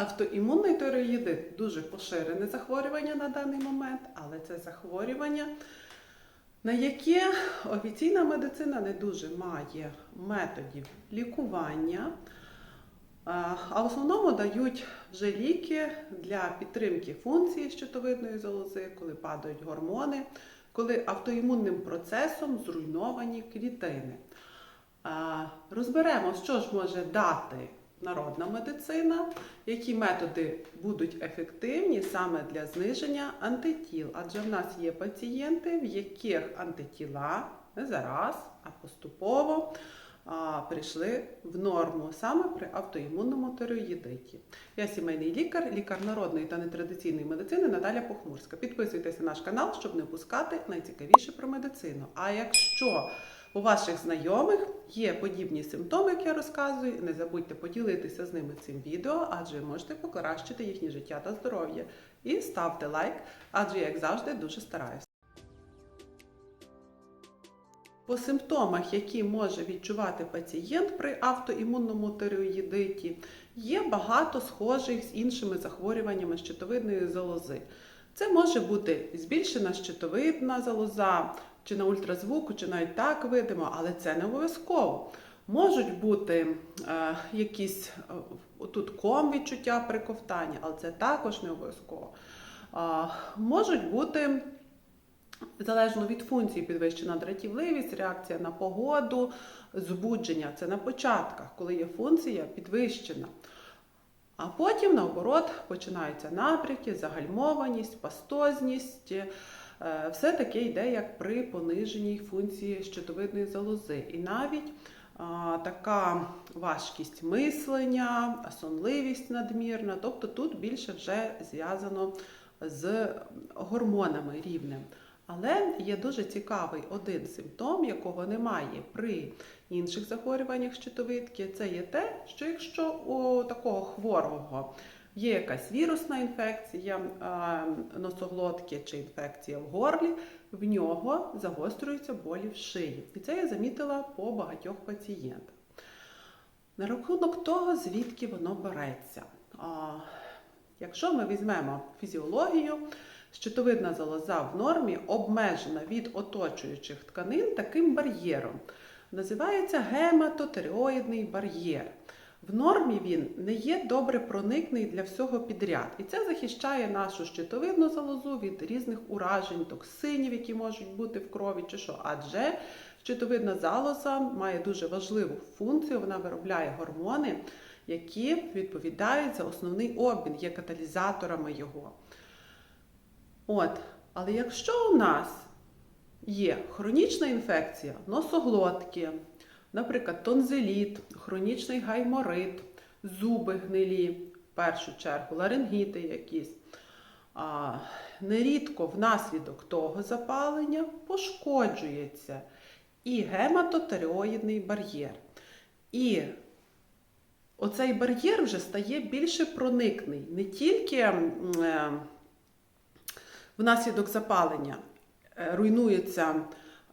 Автоімунний тиреоїдит дуже поширене захворювання на даний момент, але це захворювання, на яке офіційна медицина не дуже має методів лікування, а в основному дають вже ліки для підтримки функції щитовидної залози, коли падають гормони, коли автоімунним процесом зруйновані клітини. Розберемо, що ж може дати народна медицина, які методи будуть ефективні саме для зниження антитіл. Адже в нас є пацієнти, в яких антитіла не зараз, а поступово а, прийшли в норму саме при автоімунному тиреоїдиті. Я сімейний лікар, лікар народної та нетрадиційної медицини Наталя Похмурська. Підписуйтесь на наш канал, щоб не пускати найцікавіше про медицину. А якщо у ваших знайомих є подібні симптоми, як я розказую, не забудьте поділитися з ними цим відео, адже можете покращити їхнє життя та здоров'я. І ставте лайк, адже я, як завжди, дуже стараюся. По симптомах, які може відчувати пацієнт при автоімунному тиреоїдиті, є багато схожих з іншими захворюваннями щитовидної залози. Це може бути збільшена щитовидна залоза, чи на ультразвуку, чи навіть так видимо, але це не обов'язково. Можуть бути е, якісь е, тут ком відчуття при ковтанні, але це також не обов'язково. Е, можуть бути залежно від функції підвищена дратівливість, реакція на погоду, збудження. Це на початках, коли є функція підвищена. А потім, наоборот, починаються напряки, загальмованість, пастозність. Е, Все таке йде як при пониженій функції щитовидної залози. І навіть така важкість мислення, сонливість надмірна, тобто тут більше вже зв'язано з гормонами рівнем. Але є дуже цікавий один симптом, якого немає при інших захворюваннях щитовидки. Це є те, що якщо у такого хворого є якась вірусна інфекція носоглотки чи інфекція в горлі, в нього загострюються болі в шиї. І це я замітила по багатьох пацієнтах. На рахунок того, звідки воно береться. Якщо ми візьмемо фізіологію, щитовидна залоза в нормі обмежена від оточуючих тканин таким бар'єром. Називається гематотереоїдний бар'єр. В нормі він не є добре проникний для всього підряд. І це захищає нашу щитовидну залозу від різних уражень, токсинів, які можуть бути в крові, чи що. Адже щитовидна залоза має дуже важливу функцію, вона виробляє гормони, які відповідають за основний обмін, є каталізаторами його. От, але якщо у нас є хронічна інфекція носоглотки, наприклад, тонзиліт, хронічний гайморит, зуби гнилі, в першу чергу, ларингіти якісь, а, нерідко внаслідок того запалення пошкоджується і гематотереоїдний бар'єр. І оцей бар'єр вже стає більше проникний, не тільки. е, внаслідок запалення е, руйнуються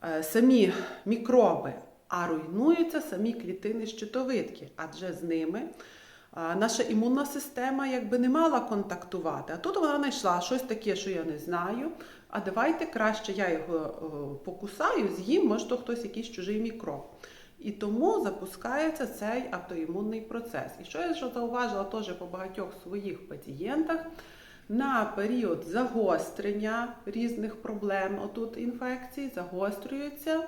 е, самі мікроби, а руйнуються самі клітини щитовидки, адже з ними наша імунна система якби не мала контактувати. А тут вона знайшла щось таке, що я не знаю. А давайте краще я його е, покусаю, з'їм, може то хтось якийсь чужий мікроб. І тому запускається цей автоімунний процес. І що я вже зауважила теж по багатьох своїх пацієнтах, на період загострення різних проблем, отут інфекцій, загострюється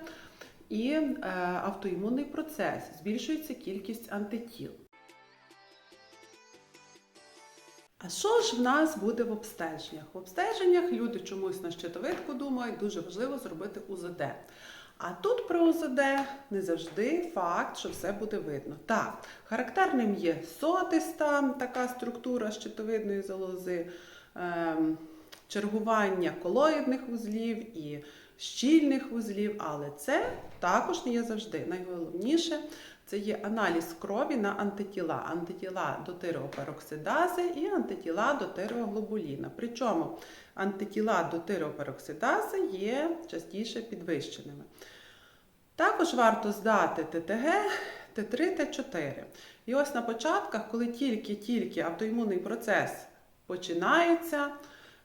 і е, автоімунний процес, збільшується кількість антитіл. А що ж в нас буде в обстеженнях? В обстеженнях люди чомусь на щитовидку думають, дуже важливо зробити УЗД. А тут при УЗД не завжди факт, що все буде видно. Так, характерним є сотиста така структура щитовидної залози, ем, чергування колоїдних вузлів і щільних вузлів, але це також не є завжди. Найголовніше це є аналіз крові на антитіла, антитіла до тиреопероксидази і антитіла до тиреоглобуліна. Причому антитіла до тиреопероксидази є частіше підвищеними. Також варто здати ТТГ Т3, Т4. І ось на початках, коли тільки-тільки автоімунний процес починається,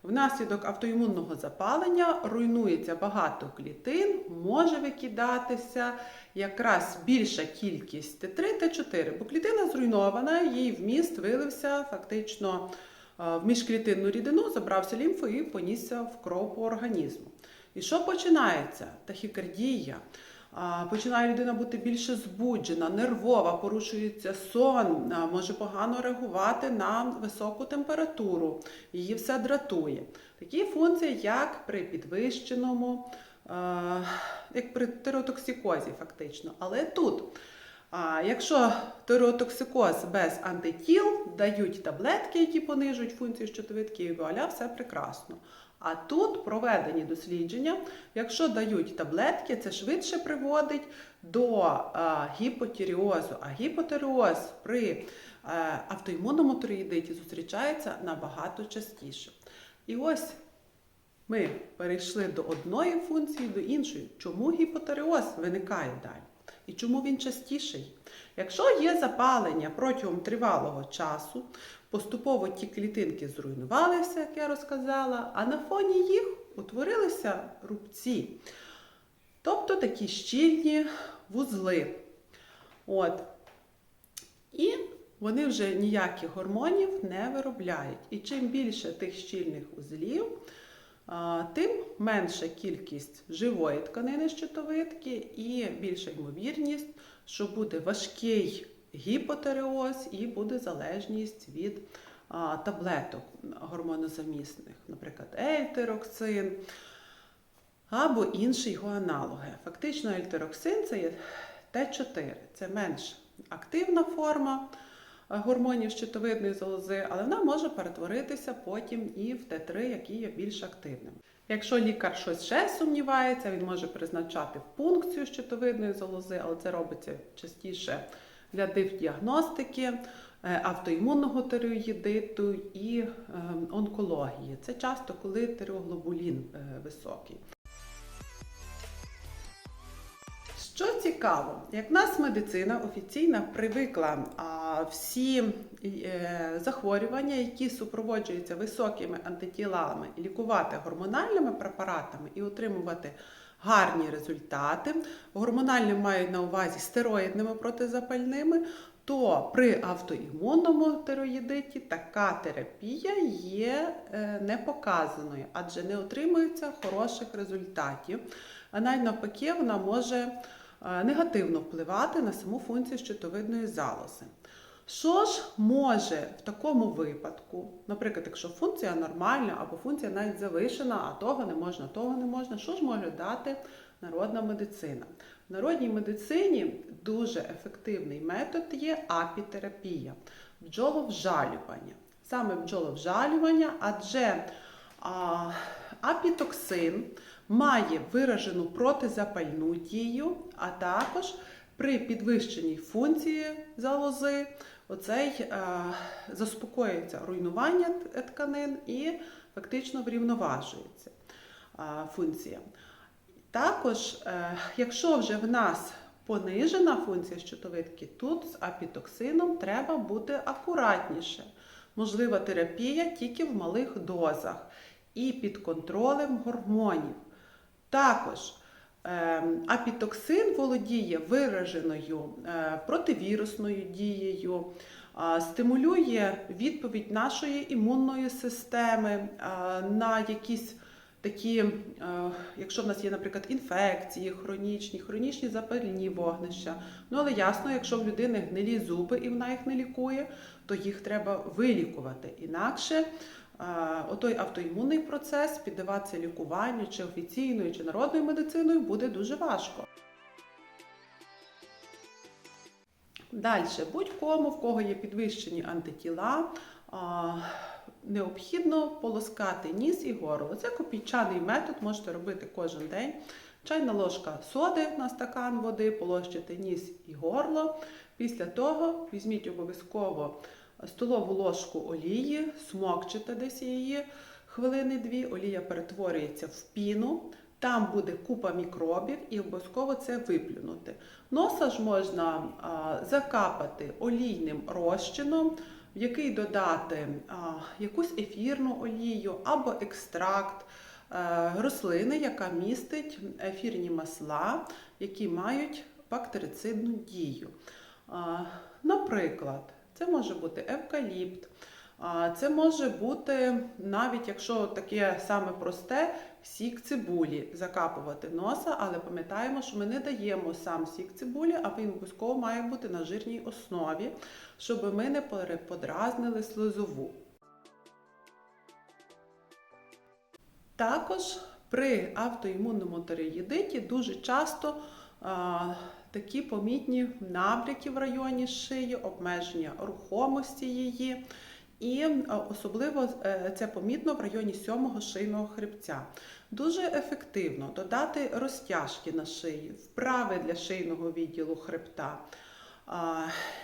внаслідок автоімунного запалення руйнується багато клітин, може викидатися якраз більша кількість Т3, Т4, бо клітина зруйнована, її вміст вилився фактично е, в міжклітинну рідину, забрався лімфу і понісся в кров по організму. І що починається? Тахікардія. Починає людина бути більше збуджена, нервова, порушується сон, може погано реагувати на високу температуру, її все дратує. Такі функції, як при підвищеному, як при тиреотоксикозі, фактично. Але тут, якщо тиреотоксикоз без антитіл, дають таблетки, які понижують функцію щитовидки і вуаля, все прекрасно. А тут проведені дослідження, якщо дають таблетки, це швидше приводить до а, гіпотіріозу. А гіпотіріоз при а, автоімунному тиреїдиті зустрічається набагато частіше. І ось ми перейшли до одної функції до іншої. Чому гіпотиреоз виникає далі? І чому він частіший? Якщо є запалення протягом тривалого часу, поступово ті клітинки зруйнувалися, як я розказала, а на фоні їх утворилися рубці. Тобто такі щільні вузли. От. І вони вже ніяких гормонів не виробляють. І чим більше тих щільних вузлів, а, тим менша кількість живої тканини щитовидки і більша ймовірність, що буде важкий гіпотереоз і буде залежність від а, таблеток гормонозамісних, наприклад, ельтероксин або інші його аналоги. Фактично, ельтероксин це є Т4, це менш активна форма е, гормонів щитовидної залози, але вона може перетворитися потім і в Т3, який є більш активним. Якщо лікар щось ще сумнівається, він може призначати пункцію щитовидної залози, але це робиться частіше для діагностики, е, автоімунного тиреоїдиту і е, онкології. Це часто, коли тиреоглобулін е, високий. Що цікаво, як нас медицина офіційна привикла а, всі захворювання, які супроводжуються високими антитілами, лікувати гормональними препаратами і отримувати гарні результати. Гормональними мають на увазі стероїдними протизапальними, то при автоімунному тироїдиті така терапія є е, непоказаною, адже не отримується хороших результатів. А навпаки, вона може е, негативно впливати на саму функцію щитовидної залози. Що ж може в такому випадку, наприклад, якщо функція нормальна або функція навіть завишена, а того не можна, того не можна, що ж може дати народна медицина? В народній медицині дуже ефективний метод є апітерапія, бджоловжалювання. Саме бджоловжалювання, адже а, апітоксин має виражену протизапальну дію, а також при підвищеній функції залози оцей а, заспокоюється руйнування тканин і фактично врівноважується функція. Також, е, якщо вже в нас понижена функція щитовидки, тут з апітоксином треба бути акуратніше. Можлива терапія тільки в малих дозах і під контролем гормонів. Також е, апітоксин володіє вираженою е, противірусною дією, стимулює відповідь нашої імунної системи е, на якісь такі, е, якщо в нас є, наприклад, інфекції, хронічні, хронічні запальні вогнища. Ну, але ясно, якщо в людини гнилі зуби і вона їх не лікує, то їх треба вилікувати. Інакше отой автоімунний процес піддаватися лікуванню чи офіційною, чи народною медициною буде дуже важко. Далі, будь-кому, в кого є підвищені антитіла, необхідно полоскати ніс і горло. Це копійчаний метод, можете робити кожен день. Чайна ложка соди на стакан води, полощите ніс і горло. Після того візьміть обов'язково столову ложку олії, смокчите десь її хвилини дві, олія перетворюється в піну. Там буде купа мікробів і обов'язково це виплюнути. Носа ж можна а, закапати олійним розчином, в який додати а, якусь ефірну олію або екстракт е, рослини, яка містить ефірні масла, які мають бактерицидну дію. А, Наприклад, це може бути евкаліпт, це може бути навіть якщо таке саме просте, сік цибулі закапувати носа, але пам'ятаємо, що ми не даємо сам сік цибулі, а він обов'язково має бути на жирній основі, щоб ми не переподразнили слизову. Також при автоімунному тиреїдиті дуже часто такі помітні набряки в районі шиї, обмеження рухомості її. І е, особливо е, це помітно в районі сьомого шийного хребця. Дуже ефективно додати розтяжки на шиї, вправи для шийного відділу хребта.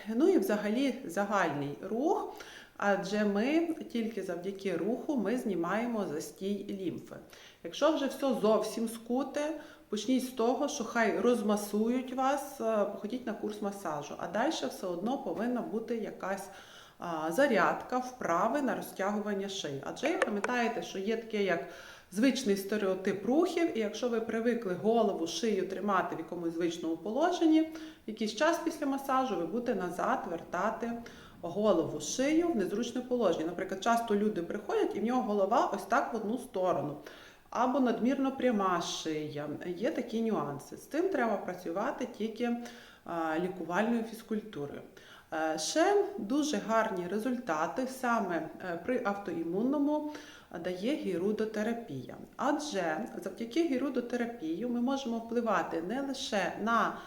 Ну і взагалі загальний рух, адже ми тільки завдяки руху ми знімаємо застій лімфи. Якщо вже все зовсім скуте, почніть з того, що хай розмасують вас, е, походіть на курс масажу, а далі все одно повинна бути якась зарядка, вправи на розтягування шиї. Адже ви пам'ятаєте, що є таке як звичний стереотип рухів, і якщо ви привикли голову, шию тримати в якомусь звичному положенні, якийсь час після масажу ви будете назад вертати голову, шию в незручне положення. Наприклад, часто люди приходять і в нього голова ось так в одну сторону. Або надмірно пряма шия. Є такі нюанси. З цим треба працювати тільки лікувальною фізкультурою. Е, Ще дуже гарні результати саме е, при автоімунному дає гірудотерапія. Адже завдяки гірудотерапії ми можемо впливати не лише на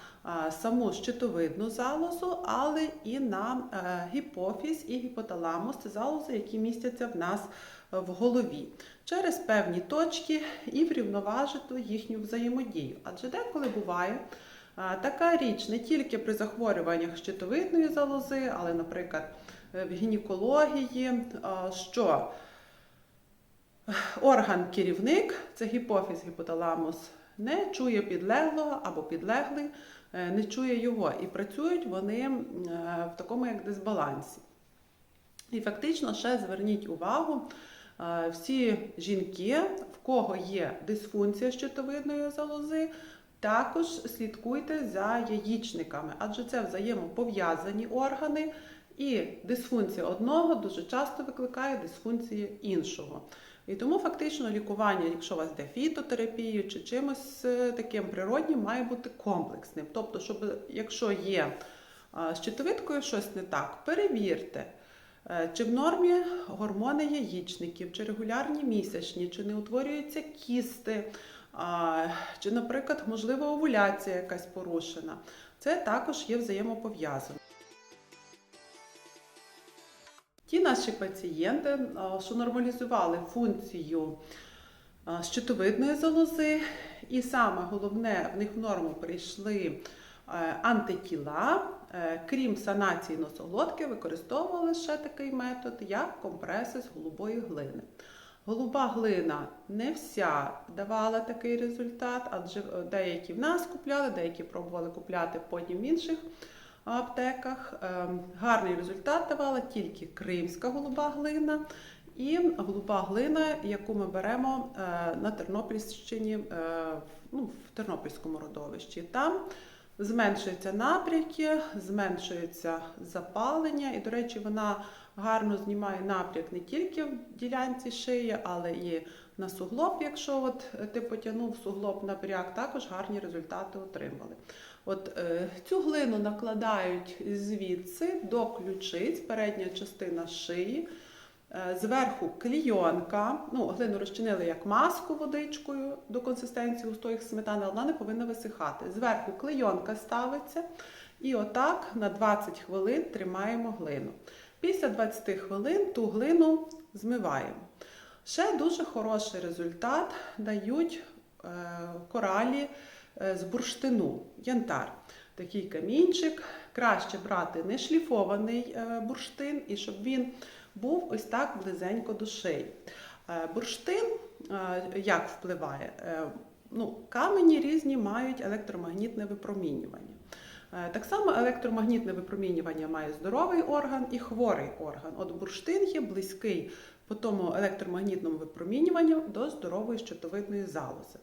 саму щитовидну залозу, але і на е, гіпофіз і гіпоталамус це залози, які містяться в нас в голові через певні точки і врівноважити їхню взаємодію. Адже деколи буває. Така річ не тільки при захворюваннях щитовидної залози, але, наприклад, е, в гінекології, що орган-керівник, це гіпофіз, гіпоталамус, не чує підлеглого або підлеглий е, не чує його. І працюють вони е, в такому як дисбалансі. І фактично ще зверніть увагу, всі жінки, в кого є дисфункція щитовидної залози, також слідкуйте за яєчниками, адже це взаємопов'язані органи, і дисфункція одного дуже часто викликає дисфункцію іншого. І тому фактично лікування, якщо у вас йде фітотерапією чи чимось е, таким природнім, має бути комплексним. Тобто, щоб якщо є е, з щитовидкою щось не так, перевірте. Е, Чи в нормі гормони яєчників, чи регулярні місячні, чи не утворюються кісти, чи, наприклад, можливо, овуляція якась порушена. Це також є взаємопов'язано. Ті наші пацієнти, що нормалізували функцію щитовидної залози, і саме головне, в них в норму прийшли е, антитіла, крім санації носоглотки, використовували ще такий метод, як компреси з голубої глини. Голуба глина не вся давала такий результат, адже е, деякі в нас купляли, деякі пробували купляти потім в інших аптеках. Ем, Гарний результат давала тільки кримська голуба глина і голуба глина, яку ми беремо е, на Тернопільщині, е, ну, в Тернопільському родовищі. Там зменшуються напряки, зменшується запалення, і, до речі, вона гарно знімає напряк не тільки в ділянці шиї, але і на суглоб, якщо от е, ти потягнув суглоб напряг, також гарні результати отримали. От е, Цю глину накладають звідси до ключиць, передня частина шиї. Е, Зверху клійонка, ну, глину розчинили як маску водичкою до консистенції густої сметани, але вона не повинна висихати. Зверху клейонка ставиться і отак на 20 хвилин тримаємо глину. Після 20 хвилин ту глину змиваємо. Ще дуже хороший результат дають е, коралі е, з бурштину, янтар. Такий камінчик. Краще брати не шліфований бурштин, і щоб він був ось так близенько до шиї. Е, Бурштин е, як впливає? Е, ну, камені різні мають електромагнітне випромінювання. Так само електромагнітне випромінювання має здоровий орган і хворий орган. От бурштин є близький по тому електромагнітному випромінюванню до здорової щитовидної залози.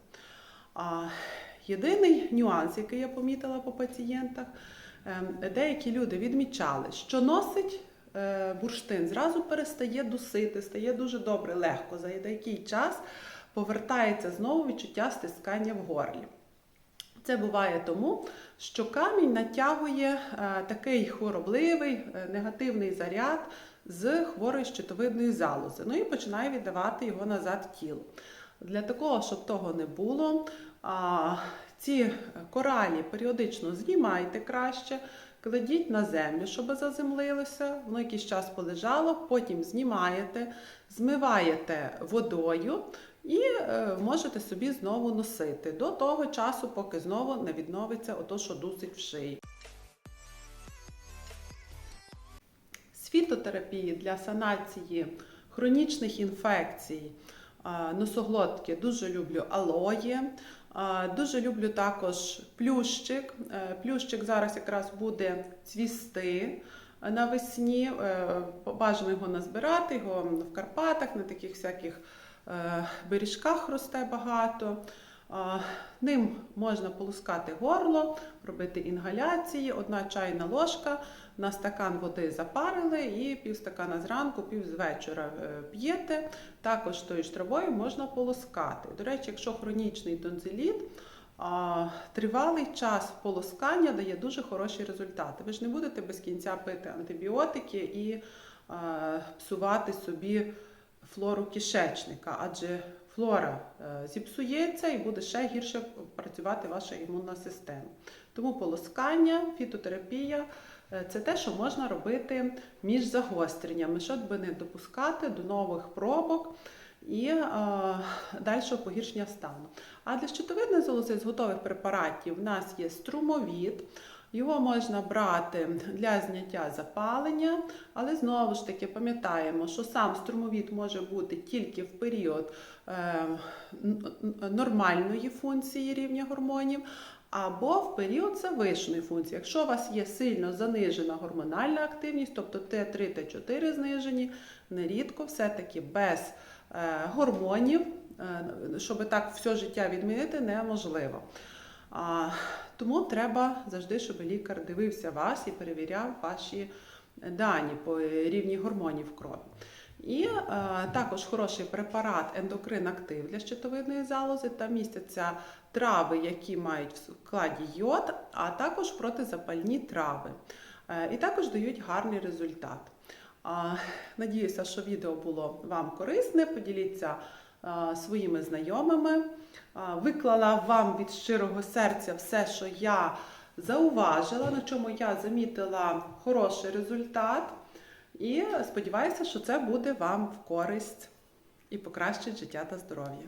А єдиний нюанс, який я помітила по пацієнтах, ем, деякі люди відмічали, що носить бурштин, зразу перестає дусити, стає дуже добре, легко. За деякий час повертається знову відчуття стискання в горлі. Це буває тому, що камінь натягує е, такий хворобливий е, негативний заряд з хворої щитовидної залози. Ну і починає віддавати його назад в тіло. Для такого, щоб того не було, ці коралі періодично знімайте краще, кладіть на землю, щоб заземлилося, воно якийсь час полежало, потім знімаєте, змиваєте водою і е, можете собі знову носити до того часу, поки знову не відновиться ото, що дусить в шиї. З фітотерапії для санації хронічних інфекцій носоглотки дуже люблю алоє. Дуже люблю також плющик. Е, Плющик зараз якраз буде цвісти навесні. Е, Бажано його назбирати, його в Карпатах, на таких всяких е, бережках росте багато. Ним можна полускати горло, робити інгаляції, одна чайна ложка на стакан води запарили і пів стакана зранку, пів з вечора е, п'єте. Також тою ж травою можна полоскати. До речі, якщо хронічний тонзиліт, тривалий час полоскання дає дуже хороші результати. Ви ж не будете без кінця пити антибіотики і псувати собі флору кишечника, адже флора е, зіпсується і буде ще гірше працювати ваша імунна система. Тому полоскання, фітотерапія це те, що можна робити між загостреннями, щоб не допускати до нових пробок і е, дальшого погіршення стану. А для щитовидної залози з готових препаратів в нас є струмовід. Його можна брати для зняття запалення, але знову ж таки пам'ятаємо, що сам струмовід може бути тільки в період е, нормальної функції рівня гормонів. Або в період завишеної функції. Якщо у вас є сильно занижена гормональна активність, тобто Т3, Т4 знижені, нерідко все-таки без е, гормонів, е, щоб так все життя відмінити, неможливо. Тому треба завжди, щоб лікар дивився вас і перевіряв ваші дані по рівні гормонів крові. І е, також хороший препарат ендокрин актив для щитовидної залози. Там містяться трави, які мають в складі йод, а також протизапальні трави. Е, і також дають гарний результат. А, Надіюся, що відео було вам корисне. Поділіться а, своїми знайомими. А, Виклала вам від щирого серця все, що я зауважила, на чому я замітила хороший результат. І сподіваюся, що це буде вам в користь і покращить життя та здоров'я.